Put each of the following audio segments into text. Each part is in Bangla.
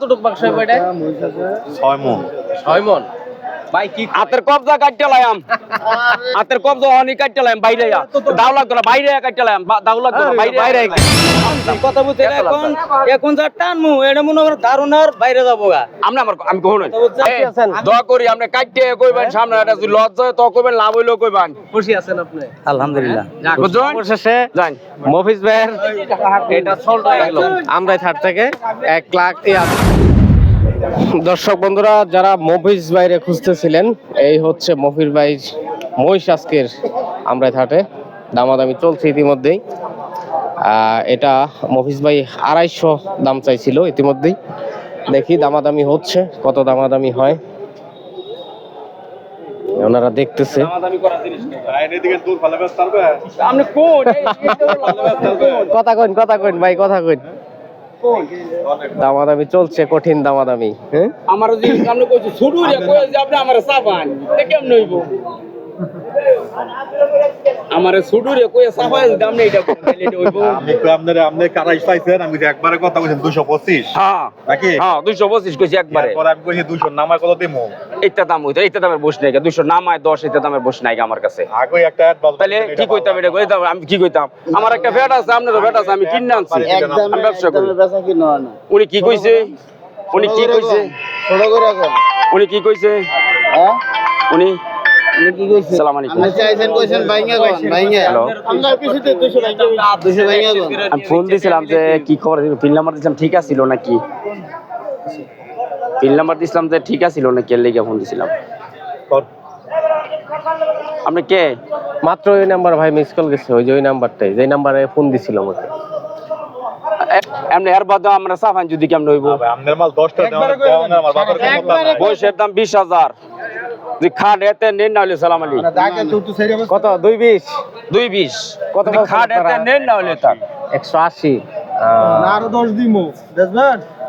কতটুক মাংস হবে এটা? ছয় মন। ছয় মন? ভাই কি হাতের কবজা কাটতে লাইম হাতের কবজা অনি কাটতে লাইম বাইরে। দাও লাগতো না বাইরে কাটতে লাইম বা- দাও লাগতো না বাইরে বাইরে কথা বলতে এখন? এখন যা টানমু এটা মনে করো ধারণার বাইরে যাব গা। আমরা আমার আমি কখনো চাচি দোয়া করি আমরা কাটতে কইবেন সামনে একটা যদি লজ্জা হয় তো কইবেন লাভ হইলেও কইবেন। খুশি আছেন আপনি? আলহামদুলিল্লাহ। বুঝছেন? অবশেষে যান। মফিজ ভাইয়ের এটা সল্ট হয়ে গেল। আমরাই থার থেকে এক লাখ ইয়া, দর্শক বন্ধুরা যারা মফিজ বাইরে খুঁজতেছিলেন এই হচ্ছে মফিজ ভাই মহিষ আজকের আমরাই থাটে। দামাদামি চলছে ইতিমধ্যেই। আহ, এটা মফিজ ভাই আড়াইশো দাম চাইছিল ইতিমধ্যেই। দেখি দামাদামি হচ্ছে কত দামাদামি হয়। ওনারা দেখতেছে। কথা কইন কথা কইন ভাই কথা কইন। দামাদামি চলছে কঠিন দামাদামি। হ্যাঁ? আমার যদি সামনে কইছে ছুডু রে কই যে আপনি আমার সাবান তে কেমন হইব? আমার ছুডু রে কই সাবান এটা করেন, এটা হইব। আমি তো আপনার আপনি কারাই পাইছেন আমি একবারে কথা বলছেন দুশো হ্যাঁ। নাকি? হ্যাঁ দুইশো পঁচিশ কইছি একবারে। পরে আমি কইছি দুশো নামার কত দিমু? এইটা দাম হইতো এইটা দামের বসে নাই দুইশো নামায় দশ এইটা দামের বসে নাই আমার কাছে। আগে একটা অ্যাডভান্স তাহলে কি কইতাম এটা আমি কি কইতাম? আমার একটা ভেট আছে আপনারও ভেট আছে আমি কিনে আনছি। ব্যবসা করি। উনি কি কইছে? উনি কি কইছে? উনি কি কইছে? উনি সালাম আলাইকুম হ্যালো আমি ফোন দিছিলাম যে কি খবর? পিন নাম্বার দিছিলাম ঠিক আছিল নাকি? পিন নাম্বার দিছিলাম যে ঠিক আছিল নাকি এর লেগে ফোন দিছিলাম। আপনি কে? মাত্র ওই নাম্বার ভাই মিস কল গেছে ওই যে ওই নাম্বারটাই যে নাম্বারে ফোন দিছিল আমাকে। এমনি এর বাদে আমরা সাফান যদি কেমন হইব? আপনার মাল দশটা দেওয়ার দেওয়ার আমার বাবার বয়সের দাম বিশ হাজার। যদি খাট এতে নেন না হলে সালাম আলী কত? দুই বিশ? দুই বিশ। কত খাট এতে নেন না হলে তার। একশো আশি।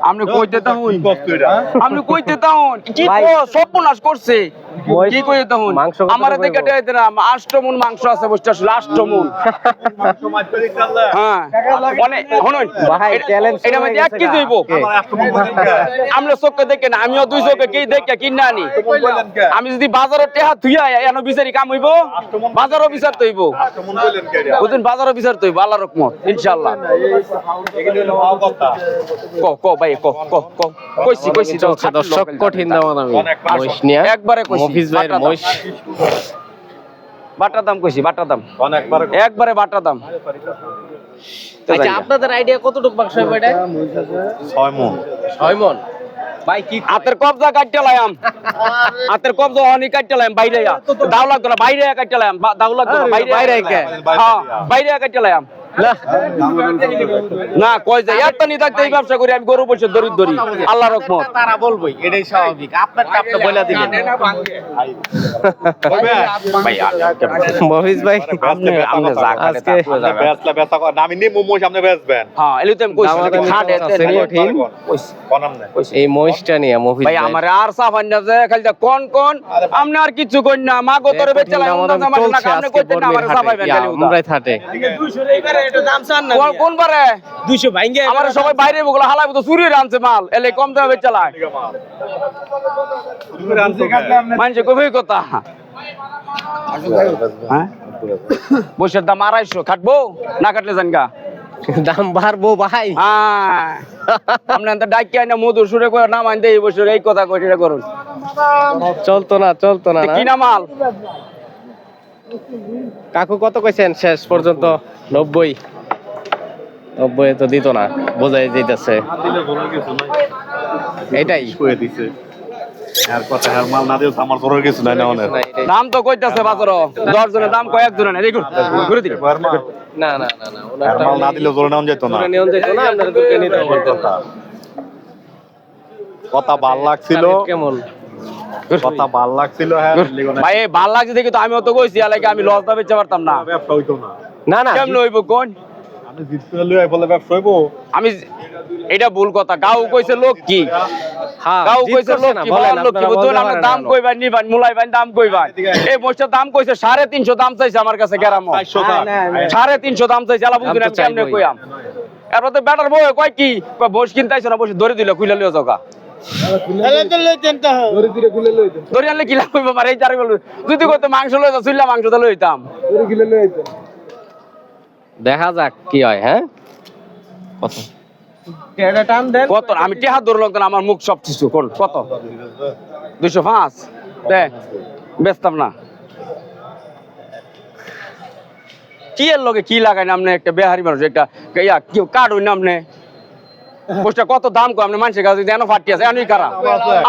আপনি কইতে তাহুন। কষ্ট এটা আপনি কইতে তাহুন। কি ভাই। কো সর্বনাশ করছে। কি মাংস কত আমার দিকে? দেয় না আষ্টমন মাংস আছে বুঝতে আসলে আষ্টমন হ্যাঁ। অনেক শুনুন ভাই, challenge এটা এক গা। আমার কে? চোখে দেখে না আমিও দুই চোখে কি দেখে কিনে আনি। বলেন কে আমি যদি বাজারে টেহা থুইয়া এন বিচারি কাম হইব? বাজারও বিচার তৈব কে? বুঝুন বাজারও বিচার তৈব আল্লাহ রকমত ইনশাআল্লাহ। ক ক ভাই ক ক ক। কইছি কইছি দর্শক কঠিন মহিষ নিয়ে একবারে কইছি। মফিজ ভাইয়ের মহিষ। বাটার দাম কইছি বাটার দাম। অনেকবার একবারে বাটার দাম। আচ্ছা আপনাদের আইডিয়া কতটুক মাংস হবে এটা? ছয় মন। ছয় মন। ভাই কি হাতের কবজা কাটতে লাইম হাতের কবজা অনি কাটতে লাইম বাইরে। দাও লাগতো না বাইরে কাটতে লাইম বা- দাও লাগতো না বাইরে বাইরে? হ্যাঁ বাইরে কাটতে লাইম না। কই যে এত নি থাকতে এই ব্যবসা করি আমি গরু বসে দরিদ ধরি। আল্লাহ রকমত তারা বলবোই এটাই স্বাভাবিক। আপনার আপনি বলে দিবেন। ভাই আপনি আপনি যা আজকে- বেচলা বেচা আমি নিয়ে মোমো সামনে বেচবেন। হ্যাঁ এলি তো আমি কইছি খাট কঠিন। কোনাম এই মহিষটা নিয়ে ভাই আমার আর সাফান না যে খালি কোন কোন আপনি আর কিছু কইন না। মা গো তোরে বেচে লাইম না আমার না আপনি আমার সাফাইবেন। আমরাই থাটে কোন- কোন পারে দুইশো ভাঙ্গে আমার সবাই বাইরে বগুলো হালাই তো চুরি আনছে মাল। এলে কম দামে বেচে লাই। কবি কথা। হ্যাঁ? বসের দাম আড়াইশো। খাটবো? না কাটলে গা। দাম বাড়বো ভাই। হ্যাঁ। আপনার তো ডাকি আইনা মধুর সুরে করে নাম আনতে এই বছর এই কথা করুন। চলতো না চলতো না না। কি না মাল? কাকু কত কইছেন শেষ পর্যন্ত? নব্বই। নব্বই তো দিত না বোঝাই যেতেছে এটাই। কয়ে দিছে আর কথা আর মাল না দিও আমার করার কিছু নাই না অনেক দাম তো কইতাছে বাজার দশ জনের দাম কয়েক জনের ঘুরে দিন। না। না না না আর ওনারটা মাল না দিলে জোরে নেওয়া যেত না। পুরো যেত না আপনারা দুটো নিতে বলতো কথা ভালো লাগছিল। কেমন? কথা ভালো লাগছিল হ্যাঁ ভাই এই ভালো লাগছে দেখি তো আমিও তো কইছি আলাইকে আমি লস দা বেচতে পারতাম না। ব্যবসা হইতো না। না না কেমন হইব কোন? আমি জিততে লই বলে ব্যবসা হইবো। আমি এটা ভুল কথা। গাও কইছে লোক কি? হ্যাঁ গাও কইছে লোক কি? বলার লোক কি? বুঝুন বলতে আপনি পারেন দাম নিবেন দাম এই কইছে চাইছে আমার কাছে গ্রাম। চারশো টাকা সাড়ে তিনশো দাম চাইছে আলা বুঝুন দাম আমি কেমনে কইয়াম। এরপর তো বেটার বউ কয় কি? বস কিনতে আইছো না বসে ধরে দিল খুইলা লিও জগা ধরে আনলে কি লাভ হইব? পারে এই চারে বলবে যদি কইতো মাংস লই যাও চুল্লা লইতাম। দেখা যাক কি হয় হ্যাঁ? কত? কত? আমি টেহা লোক আমার মুখ সব কিছু কোন? কত? দুইশো পাঁচ? দে বেচতাম না। কি এর লগে কি লাগাই নামনে একটা বেহারি মানুষ একটা ইয়া কি কার্ড হই না আপনি পোস্টটা কত দাম কয়? আপনি মানুষের কাছে যেন ফাটি আছে এনই কারা?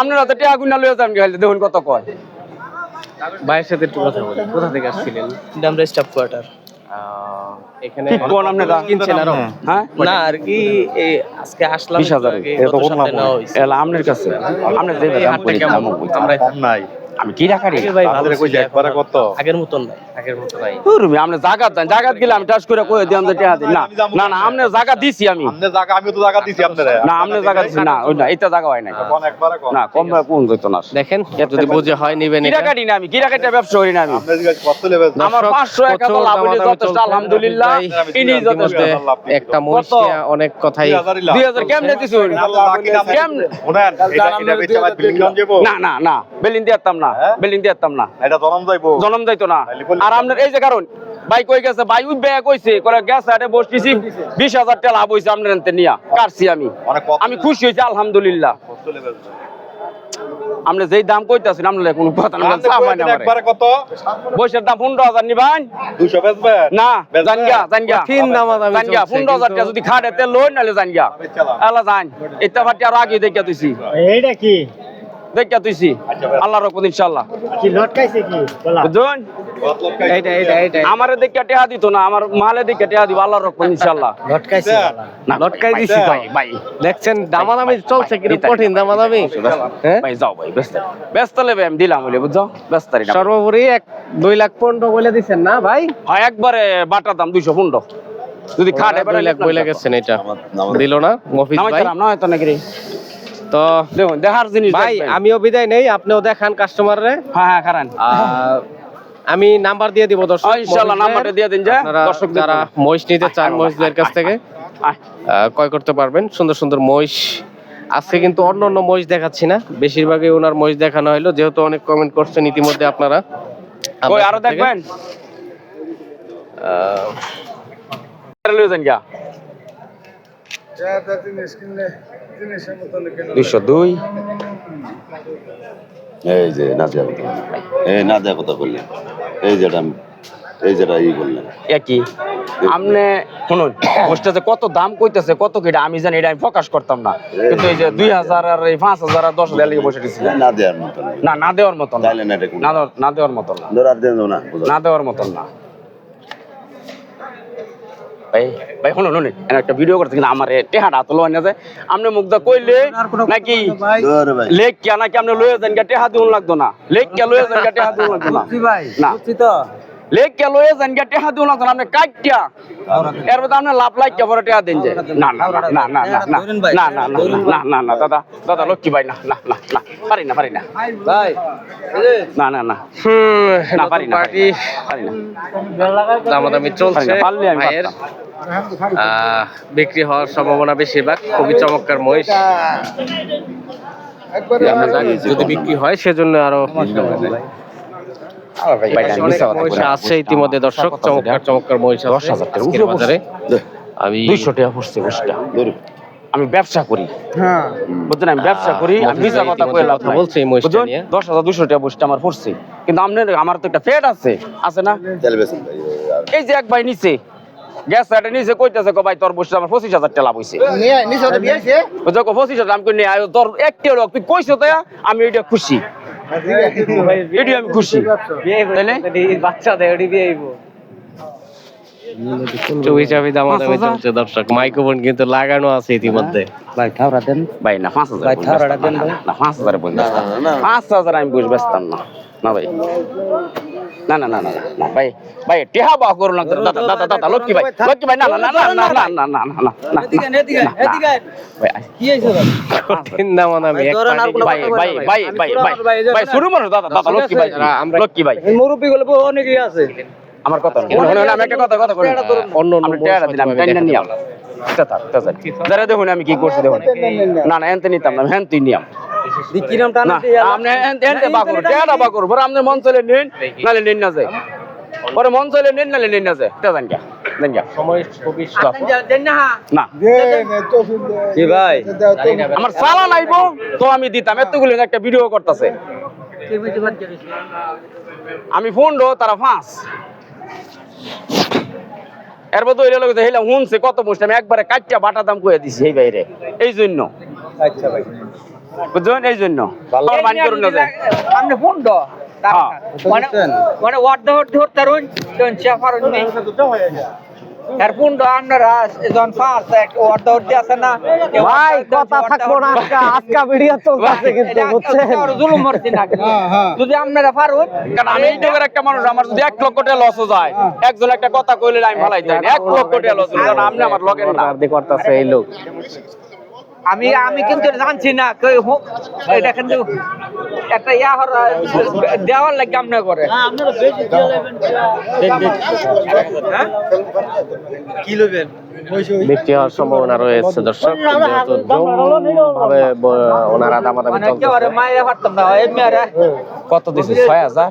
আপনারা তো টেহা গুনা লয়ে যান গেলে দেখুন কত কয়। ভাইয়ের সাথে একটু কথা বলি কোথা থেকে আসছিলেন? আমরা স্টাফ কোয়ার্টার। আহ, এখানে কোন আপনারা কিনছেন আরও? হ্যাঁ। না আর কি এই আজকে আসলাম আপনার কাছে? যে দাম দাম নাই। আমি কি রাখারি ভাই ভালো কই ছিল, কত? আগের মতন নাই আগের মতো নাই তুমি আপনি জাগাত দেন জাগাত গেলে আমি টাচ করে কই দিলাম যে টেহা দিন না না না আপনি জায়গা দিছি আমি। আমনে জায়গা আমি তো জায়গা দিছি আপনারে। না আপনি জায়গা দিছি না ওই না এটা জায়গা হয় না কোন একবারে কোন না কম ভাবে কোন যেত না। দেখেন যদি বুঝে হয় নিবেন এটা। রাখাটি না আমি কি রাখাটি ব্যবসা করি না আমি। আপনি কত লেবে আমার লাভ হইলে যথেষ্ট আলহামদুলিল্লাহ। ইনি যথেষ্ট একটা অনেক কথাই দুই হাজার কেমনে দিছুন কেমনে? শুনেন এটা এটা বেচা বাদ বিল্ডিং জন যাব। না না না বেলিন দিয়াতাম না। হ্যাঁ? বেলিন দিয়াতাম না। এটা জনম যাইবো। জনম যাইতো না। আর আপনার এই যে কারণ ভাই কই গেছে? ভাই উই ব্যয় কইছে করে গ্যাস আটে বসতেছি। বিশ হাজার টাকা লাভ হইছে আপনার এনতে নিয়া। কাটছি আমি। আমি খুশি হয়েছি আলহামদুলিল্লাহ। আপনি যেই দাম কইতাছেন আপনার কোনো কথা না আপনি চাপাই না কইছেন একবারে কত? বইসের দাম পনেরো হাজার নিবান। 200 বেচবেন না? জানগা জানগা কঠিন দামাদামি জানগা চলছে, পনেরো হাজার টাকা যদি খাটে তেল লই নাহলে জানগা আল্লাহ জান এটা ফাটি আরও আগে দেখা তুইছি। এইটা কি? দেখা তুইছি। আল্লাহর রকম কি কি? আমারে দেখে টেহা দিত না আমার মালে দেখে টেহা দিব আল্লাহর রকম ইনশাআল্লাহ। লটকাইছে না লটকাই দিছি ভাই ভাই। দেখছেন দামাদামি চলছে কিন্তু কঠিন দামাদামি। হ্যাঁ? ভাই যাও ভাই ব্যস্ত। ব্যস্ত লেবে আমি দিলাম বলে বুঝছ? ব্যস্ত সর্বোপরি এক দুই লাখ পনেরো বলে দিচ্ছেন না ভাই? হয় একবারে বাটার দাম দুইশো পনেরো। যদি খাটে দুই লাখ বলে গেছেন এটা। দিল না মফিজ ভাই? নামাইতাম না হয়তো নাকি তো দেখুন দেখার জিনিস ভাই আমিও বিদায় নেই আপনিও দেখান কাস্টমাররে হ্যাঁ হ্যাঁ আমি নাম্বার দিয়ে দিব দর্শক। ইনশাআল্লাহ নাম্বারটা দিয়ে দিন যে দর্শক যারা মহিষ নিতে চান মহিষদের কাছ থেকে ক্রয় করতে পারবেন। সুন্দর সুন্দর মহিষ। আজকে কিন্তু অন্য অন্য মহিষ দেখাচ্ছি না। বেশিরভাগই ওনার মহিষ দেখানো হলো যেহেতু অনেক কমেন্ট করছেন ইতিমধ্যে আপনারা। কই আরও দেখবেন? আহ, দুইশো দুই? এই যে না দেওয়া কথা এই না দেওয়া কথা বললেন। এই যেটা এই যেটা ই করলেন একই। আমনে শুনুন কত দাম কইতেছে কত কিটা আমি জানি এটা আমি প্রকাশ করতাম না। কিন্তু এই যে দুই হাজার আর এই পাঁচ হাজার আর দশ হাজার লেগে বসে দিচ্ছিলেন না দেওয়ার মতন না। না দেওয়ার মতন না। দেওয়ার- মতন না। না দেওয়ার মতন না। ভাই ভাই শুনুন শুনুন একটা ভিডিও করতে কিন্তু আমার টেহাটা হাত লোয়া নিয়ে যায়। আপনি মুগ্ধা কইলে নাকি লেখ কে নাকি আপনি লয়ে যান গা টেহা দিউন লাগতো না। লেখ কে লয়ে যান গা টেহা দিন লাগতো না। না। লেখ কে লয়ে যান টেহা লাগতো না আপনি কাটিয়া এর মধ্যে আপনি লাভ লাইক টেহা দেন যে না না না না না না না না না না না না দাদা দাদা লক্ষ্মী ভাই না না না না পারি না পারি না ভাই না না না না পারি না পারি না দামাদামি চলছে পারলে আমি বিক্রি হওয়ার সম্ভাবনা বেশিরভাগ খুবই চমৎকার মহিষ যদি বিক্রি হয় সেজন্য আরও আছে ইতিমধ্যে দর্শক চমৎকার চমৎকার মহিষ দশ হাজার টাকা বাজারে আমি দুইশো টাকা পড়ছে বসটা। আমি ব্যবসা করি। বুঝলেন আমি ব্যবসা করি কথা কথা বলছে দশ হাজার দুশো টাকা বসটা আমার পড়ছে। কিন্তু আপনার আমার তো একটা আছে। আছে না? এই যে এক ভাই নিচে গ্যাস সাইডে নিচে কইতেছে কো ভাই তোর বসটা আমার পঁচিশ হাজার টাকা লাভ কো পঁচিশ হাজার আমি কই নে আয় তোর একটা লোক তুই কইছো তো আমি এটা খুশি। এটি আমি খুশি তাইলে বাচ্চা দেয় ওটি বিয়ে চুপি চাপি দামাদামি পাঁচ হাজার চলছে দর্শক। মাইক্রোফোন কিন্তু লাগানো আছে ইতিমধ্যে। ভাই ঠাউরা দেন। ভাই না পাঁচ হাজার ভাই, বই দেন ভাই। না পাঁচ হাজার। পাঁচ হাজার আমি বই বেচতাম না। না ভাই। না না না না না ভাই ভাই টেহা বাহ করুন না দাদা দাদা দাদা লক্ষ্মী ভাই লক্ষ্মী ভাই না না না না না না না না না না না এদিকে এদিকে আয়, না, না। এদিকে ভাই কি কঠিন দামাদামি এক ভাই ভাই ভাই ভাই ভাই। ভাই শুরু মানুষ দাদা দাদা লক্ষ্মী ভাই আমরা- লক্ষ্মী ভাই মুরব্বি গুলো অনেকই আছে আমার কথা আমি একটা কথা কথা বলি অন্য অন্য আমি টেহারা দিলাম নিয়ে আমি দেখুন আমি কি করছি দেখুন না না এনতে নিতাম না হ্যান তুই নিয়াম কিরম টান না আপনি এনতে বাকুর টেয়াটা বাকুর পরে আপনি মন চলে নিন নালে নিন না যায় পরে মন চলে নিন নালে নিন না যায় তে জান গা জান গা সময় খুবই না কি ভাই? আমার সালা নাইবো তো আমি দিতাম। এতগুলো একটা ভিডিও করতেছে। আমি ফোন রো তারা ফাঁস। এরপর তো লোক হেলা শুনছে কত আমি একবারে কাটিয়া বাটা দাম কয়ে দিছি এই বাইরে এই জন্য আচ্ছা ভাই। বুঝছেন? এই জন্য। আমার মান করুন না আপনি ফোন দ হ্যাঁ। মানে মানে ওয়ার্ড ধর ধর তারুন নেই। আর ফোন দ আপনারা যখন ফার্স্ট এক ওয়ার্ড ধর দিয়ে আছে না ভাই কথা থাকব না আজকে আজকে ভিডিও চলতেছে কিন্তু বুঝছেন? জুলুম মরছি না। যদি আপনারা পারুন কারণ আমি এই একটা মানুষ আমার যদি এক লক্ষ টাকা লস যায় একজন একটা কথা কইলে আমি ভালাই যাই এক লক্ষ টাকা লস কারণ আপনি আমার লগের না। করতেছে এই লোক। আমি আমি কিন্তু জানছি না এটা কিন্তু একটা ইয়া হর দেওয়ার লাগে আপনি করে। কি লইবেন বিক্রি হওয়ার সম্ভাবনা রয়েছে দর্শক। যেহেতু ভাবে ওনারা দামাদামি মানে এমনি কত দিছি? ছয় হাজার?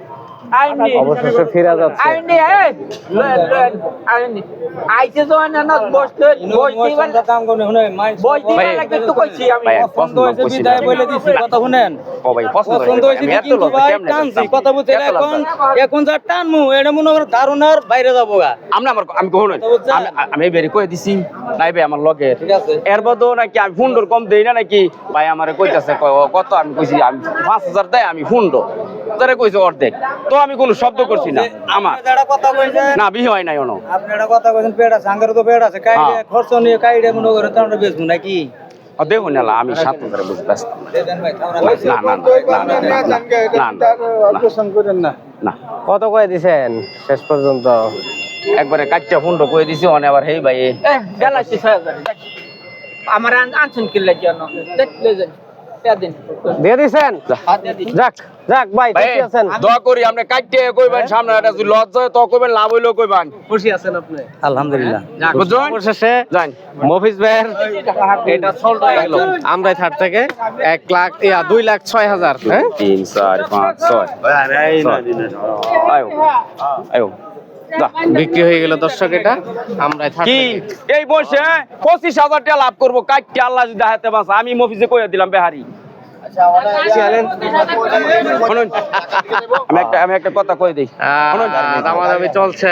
অবশেষে ফিরা যাচ্ছে। আমি। বেরি কয়ে দিছি। নাই ভাই আমার লগে। এর বদল নাকি আমি ফুন্ডর কম দেই না নাকি? ভাই আমার কইতাছে কত? আমি কইছি আমি পাঁচ হাজার দেয় আমি ফুন্ড তারে কইছে অর্ধেক তো আমি কোনো শব্দ করছি না আমার না বিয়ে হয় নাই অন আপনারা কথা কইছেন পেড়া আছে তো পেড়া আছে কাইডে খরচ নিয়ে কাইডে মনে করে তোমরা বেচবো নাকি দেখুন না আমি সাত না না না না না না না কত কয়ে দিছেন শেষ পর্যন্ত একবারে কাচ্চা ফোনটা কয়ে দিছি অনে আবার হেই ভাই আমার আনছেন কিল্লার জন্য দিয়ে দিছেন? হাত দিয়ে দিন। যাক যাক ভাই ভাই আছেন। দোয়া করি আপনি কাটতে কইবেন সামনে এটা যদি লজ যায় তো কইবেন লাভ হইল কইবেন। খুশি আছেন আপনি? আলহামদুলিল্লাহ। বুঝছেন? অবশেষে জান মফিজ ভাইয়ের এটা সল্ট গেল। আমরাই থার্ড থেকে এক লাখ ইয়া দুই লাখ ছয় হাজার হ্যাঁ? তিন চার পাঁচ ছয়। আয়ো আয়ো। যা। বিক্রি হয়ে গেল দর্শক এটা। আমরা কি? এই বসে পঁচিশ হাজার টাকা লাভ করব। কাটতে আল্লাহ যদি হাতে বাস আমি মফিজে কইয়া দিলাম বেহারি। আমি একটা আমি একটা কথা কই দিই। দামাদামি চলছে।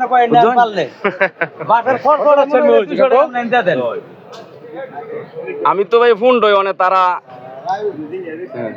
পারলে। আছে আমি তো ভাই ফোন ডই অনে মানে তারা হ্যাঁ।